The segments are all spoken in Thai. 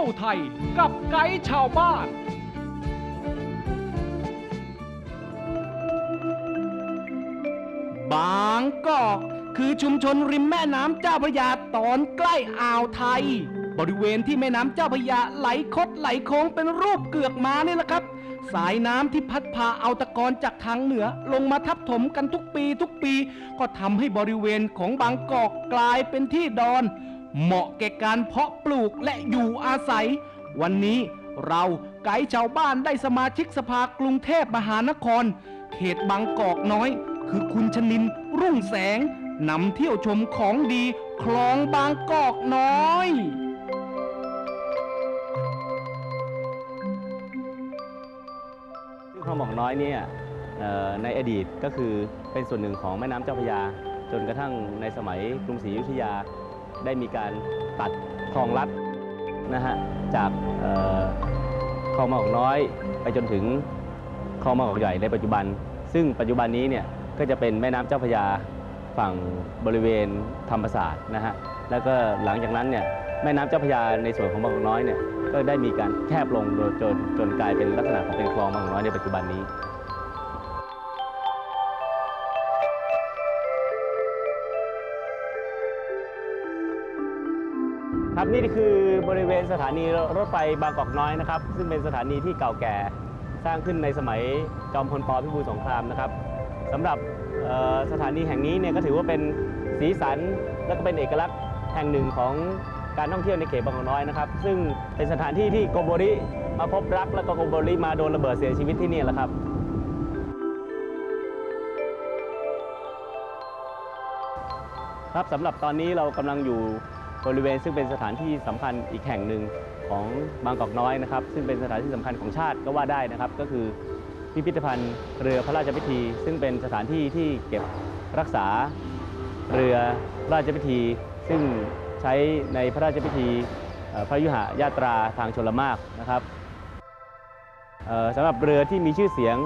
ที่ยวไทยกับไกด์ชาวบ้าน บางกอกคือชุมชนริมแม่น้ำเจ้าพระยาตอนใกล้อ่าวไทย บริเวณที่แม่น้ำเจ้าพระยาไหลคดไหลโค้งเป็นรูปเกือกม้านี่แหละครับ สายน้ำที่พัดพาเอาตะกอนจากทางเหนือ ลงมาทับถมกันทุกปีทุกปี ก็ทำให้บริเวณของบางกอกกลายเป็นที่ดอน เหมาะแก่การเพาะปลูกและอยู่อาศัย วันนี้เราไกด์ชาวบ้านได้สมาชิกสภากรุงเทพมหานคร เขตบางกอกน้อย คือคุณชนินรุ่งแสงนำเที่ยวชมของดีคลองบางกอกน้อยซึ่งคลองหมอกน้อยเนี่ยในอดีตก็คือเป็นส่วนหนึ่งของแม่น้ำเจ้าพระยา จนกระทั่งในสมัยกรุงศรีอยุธยา ได้มีการตัดคลองลัดนะฮะจากเอ่อคลองหมอกน้อยไปจนถึงคลองหมอกใหญ่ในปัจจุบัน ซึ่งปัจจุบันนี้เนี่ยก็จะเป็นแม่น้ำเจ้าพระยาฝั่งบริเวณธรรมศาสตร์นะฮะแล้วก็หลังจากนั้นเนี่ยแม่น้ำเจ้าพระยาในส่วนของบางกอกน้อยเนี่ยก็ได้มีการแคบลงโดยจนจนกลายเป็นลักษณะของเป็นคลองบางกอกน้อยในปัจจุบันนี้ ครับนี่คือบริเวณสถานีรถไฟบางกอกน้อยนะครับ ซึ่งเป็นสถานีที่เก่าแก่สร้างขึ้นในสมัยจอมพลปพิบูลสงครามนะครับสำหรับสถานีแห่งนี้เนี่ยก็ถือว่าเป็นสีสันและก็เป็นเอกลักษณ์แห่งหนึ่งของการท่องเที่ยวในเขตบางกอกน้อยนะครับ ซึ่งเป็นสถานที่ที่โกโบริมาพบรักแล้วก็โกโบริมาโดนระเบิดเสียชีวิตที่นี่แหละครับครับสำหรับตอนนี้เรากำลังอยู่ บริเวณซึ่งเป็นสถานที่สำคัญอีกแห่งหนึ่งของบางกอกน้อยนะครับ ซึ่งเป็นสถานที่สำคัญของชาติก็ว่าได้นะครับ ก็คือพิพิธภัณฑ์เรือพระราชพิธี ซึ่งเป็นสถานที่ที่เก็บรักษาเรือพระราชพิธี ซึ่งใช้ในพระราชพิธีพระยุหญาตราทางชลมากนะครับสำหรับเรือที่มีชื่อเสียง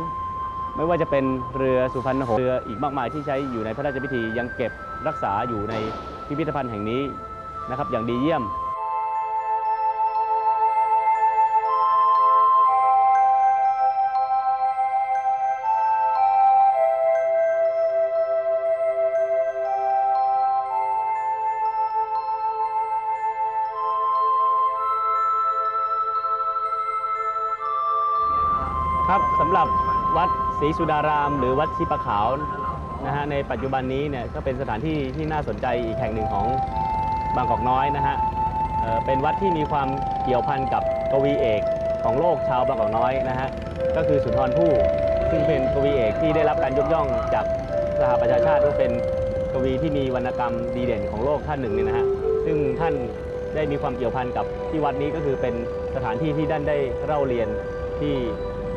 ไม่ว่าจะเป็นเรือสุพรรณหงส์เรืออีกมากมายที่ใช้อยู่ในพระราชพิธียังเก็บรักษาอยู่ในพิพิธภัณฑ์แห่งนี้ นะครับอย่างดีเยี่ยมครับสำหรับวัดศรีสุดาราม หรือวัดชีปะขาวนะฮะในปัจจุบันนี้เนี่ยก็เป็นสถานที่ที่น่าสนใจอีกแห่งหนึ่งของ บางกอกน้อยนะฮะเเป็นวัดที่มีความเกี่ยวพันกับกวีเอกของโลกชาวบางกอกน้อยนะฮะก็คือสุนทรภู่ซึ่งเป็นกวีเอกที่ได้รับการยกย่องจากสหประชาชาติว่าเป็นกวีที่มีวรรณกรรมดีเด่นของโลกท่านหนึ่งเนี่ยนะฮะซึ่งท่านได้มีความเกี่ยวพันกับที่วัดนี้ก็คือเป็นสถานที่ที่ท่านได้เล่าเรียนที่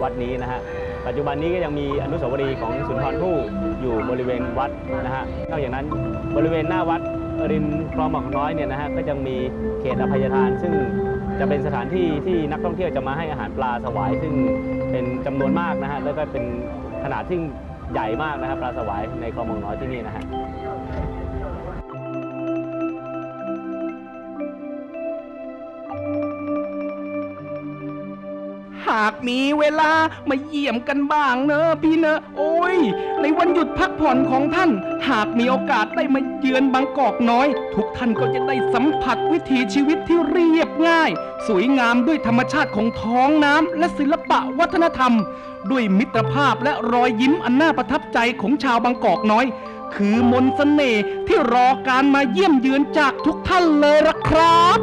วัดนี้นะฮะปัจจุบันนี้ก็ยังมีอนุสาวรีย์ของสุนทรภู่อยู่บริเวณวัดนะฮะนอกจากนั้นบริเวณหน้าวัด ริมคลองหมอกน้อยเนี่ยนะฮะก็ยังมีเขตอภัยทาน ซึ่งจะเป็นสถานที่ที่นักท่องเที่ยวจะมาให้อาหารปลาสวาย ซึ่งเป็นจำนวนมากนะฮะแล้วก็เป็นขนาดที่ใหญ่มากนะครับปลาสวายในคลองหมอกน้อยที่นี่นะฮะากมีเวลามาเยี่ยมกันบ้างเนอะพี่เนอะโอ้ย ในวันหยุดพักผ่อนของท่าน หากมีโอกาสได้มาเยือนบางกอกน้อย ทุกท่านก็จะได้สัมผัสวิถีชีวิตที่เรียบง่าย สวยงามด้วยธรรมชาติของท้องน้ำและศิลปะวัฒนธรรม ด้วยมิตรภาพและรอยยิ้มอันน่าประทับใจของชาวบางกอกน้อย คือมนต์เสน่ห์ที่รอการมาเยี่ยมเยือนจากทุกท่านเลยละครับ